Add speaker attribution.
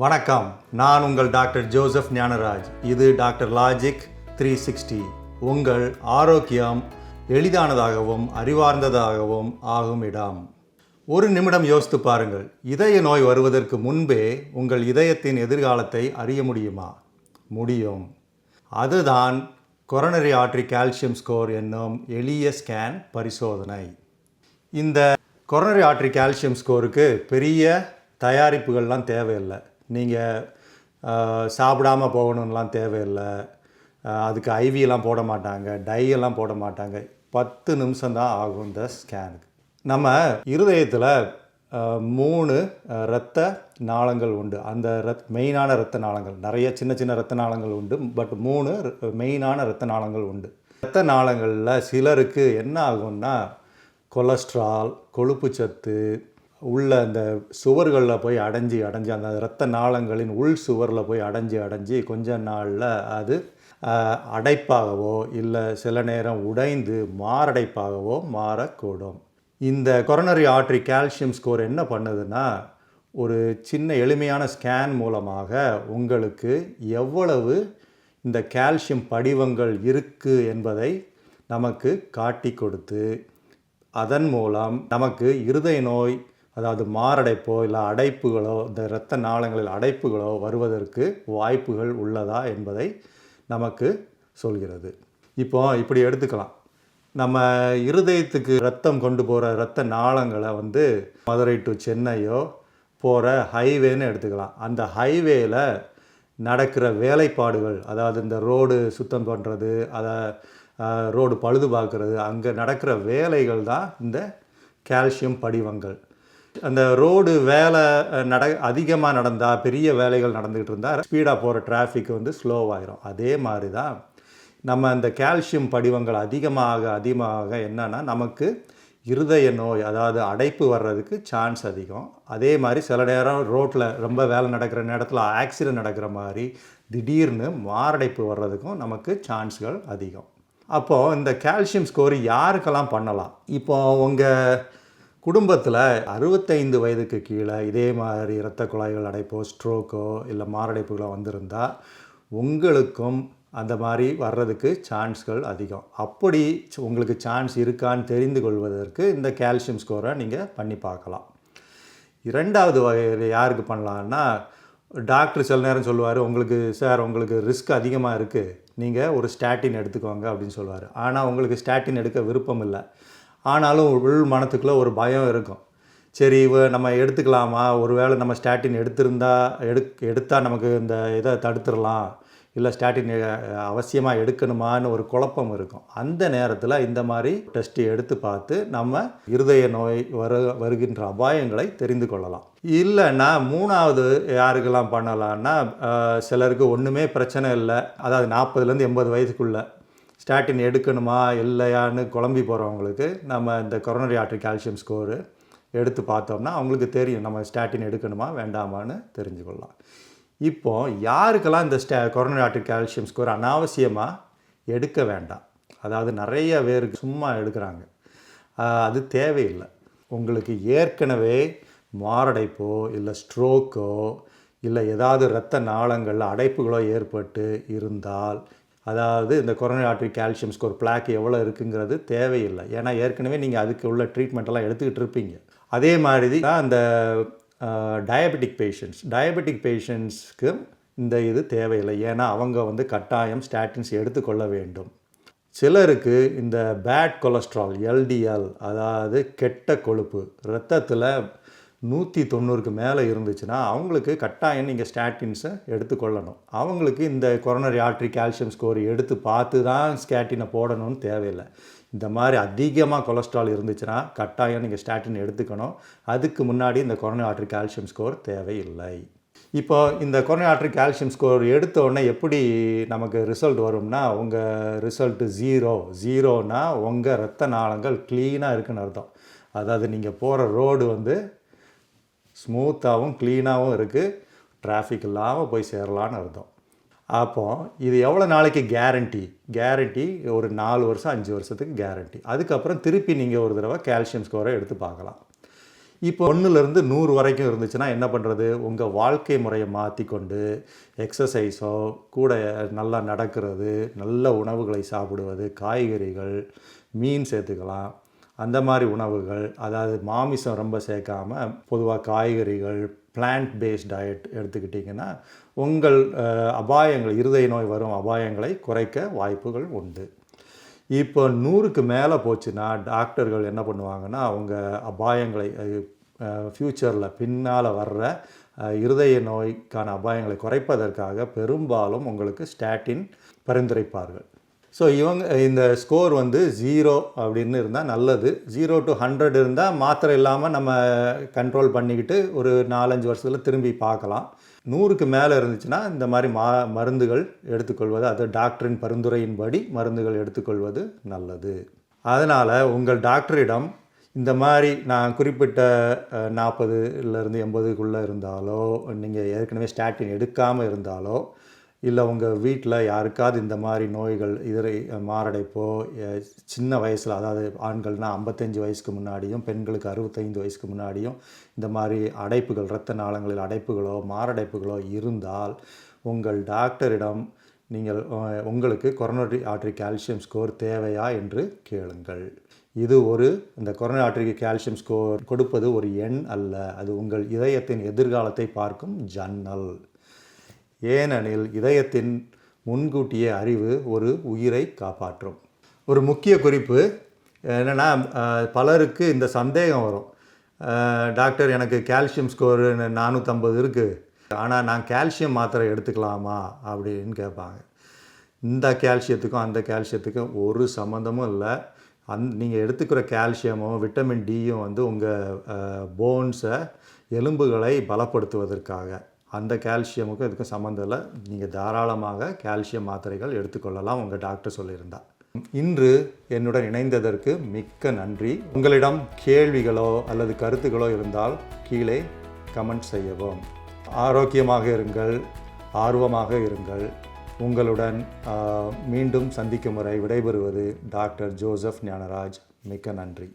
Speaker 1: வணக்கம். நான் உங்கள் டாக்டர் ஜோசப் ஞானராஜ். இது டாக்டர் லாஜிக் த்ரீ சிக்ஸ்டி. உங்கள் ஆரோக்கியம் எளிதானதாகவும் அறிவார்ந்ததாகவும் ஆகும் இடம். ஒரு நிமிடம் யோசித்து பாருங்கள். இதய நோய் வருவதற்கு முன்பே உங்கள் இதயத்தின் எதிர்காலத்தை அறிய முடியுமா? முடியும். அதுதான் கொரோனரி ஆர்டரி கால்சியம் ஸ்கோர் என்னும் எளிய ஸ்கேன் பரிசோதனை. இந்த கொரோனரி ஆர்டரி கால்சியம் ஸ்கோருக்கு பெரிய தயாரிப்புகள்லாம் தேவையில்லை. நீங்கள் சாப்பிடாம போகணும்லாம் தேவையில்லை. அதுக்கு ஐவியெல்லாம் போட மாட்டாங்க டை எல்லாம் போட மாட்டாங்க. பத்து நிமிஷம் தான் ஆகும் இந்த ஸ்கேனுக்கு நம்ம இருதயத்தில் மூணு இரத்த நாளங்கள் உண்டு. அந்த ரத் மெயினான இரத்த நாளங்கள் நிறைய சின்ன சின்ன இரத்த நாளங்கள் உண்டு. பட் மூணு மெயினான இரத்த நாளங்கள் உண்டு. இரத்த நாளங்களில் சிலருக்கு என்ன ஆகும்னா கொலஸ்ட்ரால் கொழுப்பு சத்து உள்ள அந்த சுவர்களில் போய் அடைஞ்சு அடைஞ்சு அந்த இரத்த நாளங்களின் உள் சுவரில் போய் அடைஞ்சு அடைஞ்சு கொஞ்ச நாளில் அது அடைப்பாகவோ இல்லை சில நேரம் உடைந்து மாரடைப்பாகவோ மாறக்கூடும். இந்த கொரோனரி ஆட்ரி கால்சியம் ஸ்கோர் என்ன பண்ணுதுன்னா ஒரு சின்ன எளிமையான ஸ்கேன் மூலமாக உங்களுக்கு எவ்வளவு இந்த கால்சியம் படிவங்கள் இருக்குது என்பதை நமக்கு காட்டி கொடுத்து அதன் மூலம் நமக்கு இருதய நோய் அதாவது மாரடைப்போ இல்லை அடைப்புகளோ இந்த இரத்த நாளங்களில் அடைப்புகளோ வருவதற்கு வாய்ப்புகள் உள்ளதா என்பதை நமக்கு சொல்கிறது. இப்போ இப்படி எடுத்துக்கலாம். நம்ம இருதயத்துக்கு ரத்தம் கொண்டு போகிற இரத்த நாளங்களை வந்து மதுரை டு சென்னையோ போகிற ஹைவேன்னு எடுத்துக்கலாம். அந்த ஹைவேயில் நடக்கிற வேலைப்பாடுகள் அதாவது இந்த ரோடு சுத்தம் பண்ணுறது அதை ரோடு பழுது பார்க்குறது அங்கே நடக்கிற வேலைகள் தான் இந்த கால்சியம் படிவங்கள். அந்த ரோடு வேலை நட அதிகமாக நடந்தால் பெரிய வேலைகள் நடந்துக்கிட்டு இருந்தால் ஸ்பீடாக போகிற டிராஃபிக் வந்து ஸ்லோவாயிரும் அதே மாதிரி தான் நம்ம அந்த கால்சியம் படிவங்கள் அதிகமாக அதிகமாக என்னன்னா நமக்கு இருதய நோய் அதாவது அடைப்பு வர்றதுக்கு சான்ஸ் அதிகம். அதே மாதிரி சில நேரம் ரோட்டில் ரொம்ப வேலை நடக்கிற நேரத்தில் ஆக்சிடென்ட் நடக்கிற மாதிரி திடீர்னு மாரடைப்பு வர்றதுக்கும் நமக்கு சான்ஸ்கள் அதிகம். அப்போது இந்த கால்சியம் ஸ்கோர் யாருக்கெல்லாம் பண்ணலாம்? இப்போ உங்கள் குடும்பத்தில் அறுபத்தைந்து வயதுக்கு கீழே இதே மாதிரி இரத்த குழாய்கள் அடைப்போ ஸ்ட்ரோக்கோ இல்லை மாரடைப்புகளோ வந்திருந்தால் உங்களுக்கும் அந்த மாதிரி வர்றதுக்கு சான்ஸ்கள் அதிகம். அப்படி உங்களுக்கு சான்ஸ் இருக்கான்னு தெரிந்து கொள்வதற்கு இந்த கால்சியம் ஸ்கோரை நீங்கள் பண்ணி பார்க்கலாம். இரண்டாவது வகையில் யாருக்கு பண்ணலான்னா டாக்டர் சில நேரம் சொல்லுவார் உங்களுக்கு சார் உங்களுக்கு ரிஸ்க் அதிகமாக இருக்குது நீங்கள் ஒரு ஸ்டாட்டின் எடுத்துக்கோங்க அப்படின்னு சொல்லுவார். ஆனால் உங்களுக்கு ஸ்டாட்டின் எடுக்க விருப்பம் இல்லை. ஆனாலும் உள் மனத்துக்குள்ளே ஒரு பயம் இருக்கும். சரி இவ நம்ம எடுத்துக்கலாமா? ஒரு வேளை நம்ம ஸ்டாட்டின் எடுத்திருந்தா எடு எடுத்தால் நமக்கு இந்த இதை தடுத்துடலாம். இல்லை ஸ்டாட்டின் அவசியமாக எடுக்கணுமான்னு ஒரு குழப்பம் இருக்கும். அந்த நேரத்தில் இந்த மாதிரி டெஸ்ட்டு எடுத்து பார்த்து நம்ம இருதய நோய் வரு வருகின்ற அபாயங்களை தெரிந்து கொள்ளலாம். இல்லைன்னா மூணாவது யாருக்கெல்லாம் பண்ணலான்னா சிலருக்கு ஒன்றுமே பிரச்சனை இல்லை. அதாவது நாற்பதுலேருந்து எண்பது வயதுக்குள்ளே ஸ்டாட்டின் எடுக்கணுமா இல்லையான்னு குழம்பி போகிறவங்களுக்கு நம்ம இந்த கொரோனரி ஆர்டரி கால்சியம் ஸ்கோரு எடுத்து பார்த்தோம்னா அவங்களுக்கு தெரியும் நம்ம ஸ்டாட்டின் எடுக்கணுமா வேண்டாமான்னு தெரிஞ்சுக்கொள்ளலாம். இப்போ யாருக்கெல்லாம் இந்த ஸ்டா கொரோனரி ஆர்டரி கால்சியம் ஸ்கோர் அனாவசியமாக எடுக்க வேண்டாம். அதாவது நிறைய பேருக்கு சும்மா எடுக்கிறாங்க. அது தேவையில்லை. உங்களுக்கு ஏற்கனவே மாரடைப்போ இல்லை ஸ்ட்ரோக்கோ இல்லை ஏதாவது இரத்த நாளங்கள் அடைப்புகளோ ஏற்பட்டு இருந்தால் அதாவது இந்த coronary artery calcium score block எவ்வளோ இருக்குங்கிறது தேவையில்லை. ஏன்னா ஏற்கனவே நீங்கள் அதுக்கு உள்ள ட்ரீட்மெண்ட் எல்லாம் எடுத்துக்கிட்டு இருப்பீங்க. அதே மாதிரி தான் அந்த டயபெட்டிக் பேஷண்ட்ஸ் டயபெட்டிக் பேஷண்ட்ஸ்க்கு இந்த இது தேவையில்லை. ஏன்னா அவங்க வந்து கட்டாயம் ஸ்டாட்டின்ஸ் எடுத்துக்கொள்ள வேண்டும். சிலருக்கு இந்த பேட் கொலஸ்ட்ரால் எல்டிஎல் அதாவது கெட்ட கொழுப்பு ரத்தத்தில் நூற்றி தொண்ணூறுக்கு மேலே இருந்துச்சுன்னா அவங்களுக்கு கட்டாயம் நீங்கள் ஸ்டாட்டின்ஸை எடுத்துக்கொள்ளணும். அவங்களுக்கு இந்த கொரோனரி ஆர்டரி கால்சியம் ஸ்கோர் எடுத்து பார்த்து தான் ஸ்கேட்டினை போடணும்னு தேவையில்லை. இந்த மாதிரி அதிகமாக கொலஸ்ட்ரால் இருந்துச்சுன்னா கட்டாயம் நீங்கள் ஸ்டாட்டின் எடுத்துக்கணும். அதுக்கு முன்னாடி இந்த கொரோனா ஆர்டரி கால்சியம் ஸ்கோர் தேவையில்லை. இப்போ இந்த கொரோனா ஆர்டரி கால்சியம் ஸ்கோர் எடுத்த உடனே எப்படி நமக்கு ரிசல்ட் வரும்னா உங்கள் ரிசல்ட்டு ஜீரோ ஜீரோனா உங்கள் ரத்த நாளங்கள் க்ளீனாக இருக்குன்னு அர்த்தம். அதாவது நீங்கள் போகிற ரோடு வந்து ஸ்மூத்தாகவும் க்ளீனாகவும் இருக்குது டிராஃபிக் இல்லாமல் போய் சேரலான்னு அர்த்தம். அப்போ இது எவ்வளோ நாளைக்கு கேரண்டி கேரண்டி ஒரு நாலு வருஷம் அஞ்சு வருஷத்துக்கு கேரண்டி அதுக்கப்புறம் திருப்பி நீங்கள் ஒரு தடவை கால்சியம் ஸ்கோரை எடுத்து பார்க்கலாம். இப்போ ஒன்றுலேருந்து நூறு வரைக்கும் இருந்துச்சுன்னா என்ன பண்ணுறது உங்கள் வாழ்க்கை முறையை மாற்றி கொண்டு எக்ஸசைஸோ கூட நல்லா நடக்கிறது நல்ல உணவுகளை சாப்பிடுவது காய்கறிகள் மீன் சேர்த்துக்கலாம். அந்த மாதிரி உணவுகள் அதாவது மாமிசம் ரொம்ப சேர்க்காம பொதுவாக காய்கறிகள் பிளான்ட் பேஸ்ட் டயட் எடுத்துக்கிட்டிங்கன்னா உங்கள் அபாயங்கள் இருதய நோய் வரும் அபாயங்களை குறைக்க வாய்ப்புகள் உண்டு. இப்போ நூறுக்கு மேலே போச்சுன்னா டாக்டர்கள் என்ன பண்ணுவாங்கன்னா அவங்க அபாயங்களை ஃப்யூச்சரில் பின்னால் வர்ற இருதய நோய்க்கான அபாயங்களை குறைப்பதற்காக பெரும்பாலும் உங்களுக்கு ஸ்டாட்டின் பரிந்துரைப்பார்கள். ஸோ இவங்க இந்த ஸ்கோர் வந்து ஜீரோ அப்படின்னு இருந்தால் நல்லது. ஜீரோ டு ஹண்ட்ரட் இருந்தால் மாத்திரை இல்லாமல் நம்ம கண்ட்ரோல் பண்ணிக்கிட்டு ஒரு நாலஞ்சு வருஷத்தில் திரும்பி பார்க்கலாம். நூறுக்கு மேலே இருந்துச்சுன்னா இந்த மாதிரி மா மருந்துகள் எடுத்துக்கொள்வது அது டாக்டரின் பரிந்துரையின்படி மருந்துகள் எடுத்துக்கொள்வது நல்லது. அதனால் உங்கள் டாக்டரிடம் இந்த மாதிரி நான் குறிப்பிட்ட நாற்பதுலேருந்து எண்பதுக்குள்ளே இருந்தாலோ நீங்கள் ஏற்கனவே ஸ்டாட்டின் எடுக்காமல் இருந்தாலோ இல்லை உங்கள் வீட்டில் யாருக்காவது இந்த மாதிரி நோய்கள் இதரை மாரடைப்போ சின்ன வயசில் அதாவது ஆண்கள்னால் ஐம்பத்தஞ்சு வயசுக்கு முன்னாடியும் பெண்களுக்கு அறுபத்தைந்து வயசுக்கு முன்னாடியும் இந்த மாதிரி அடைப்புகள் இரத்த நாளங்களில் அடைப்புகளோ மாரடைப்புகளோ இருந்தால் உங்கள் டாக்டரிடம் நீங்கள் உங்களுக்கு கொரோனரி ஆட்ரி கால்சியம் ஸ்கோர் தேவையா என்று கேளுங்கள். இது ஒரு இந்த கொரோனா ஆட்ரிக்கு கால்சியம் ஸ்கோர் கொடுப்பது ஒரு எண் அல்ல. அது உங்கள் இதயத்தின் எதிர்காலத்தை பார்க்கும் ஜன்னல். ஏனெனில் இதயத்தின் முன்கூட்டிய அறிவு ஒரு உயிரை காப்பாற்றும். ஒரு முக்கிய குறிப்பு என்னென்னா பலருக்கு இந்த சந்தேகம் வரும். டாக்டர் எனக்கு கால்சியம் ஸ்கோரு நானூற்றம்பது இருக்குது ஆனால் நான் கால்சியம் மாத்திரை எடுத்துக்கலாமா? அப்படின்னு கேட்பாங்க. இந்த கால்சியத்துக்கும் அந்த கால்சியத்துக்கும் ஒரு சம்மந்தமும் இல்லை. அந் நீங்கள் எடுத்துக்கிற கால்சியமும் விட்டமின் டியும் வந்து உங்கள் போன்ஸை எலும்புகளை பலப்படுத்துவதற்காக. அந்த கால்சியமுக்கும் இதுக்கும் சம்மந்தம் இல்லை. நீங்கள் தாராளமாக கால்சியம் மாத்திரைகள் எடுத்துக்கொள்ளலாம் உங்கள் டாக்டர் சொல்லியிருந்தா. இன்று என்னுடன் இணைந்ததற்கு மிக்க நன்றி. உங்களிடம் கேள்விகளோ அல்லது கருத்துக்களோ இருந்தால் கீழே கமெண்ட் செய்யவும். ஆரோக்கியமாக இருங்கள் ஆர்வமாக இருங்கள். உங்களுடன் மீண்டும் சந்திக்கும் முறை விடைபெறுவது டாக்டர் ஜோசப் ஞானராஜ். மிக்க நன்றி.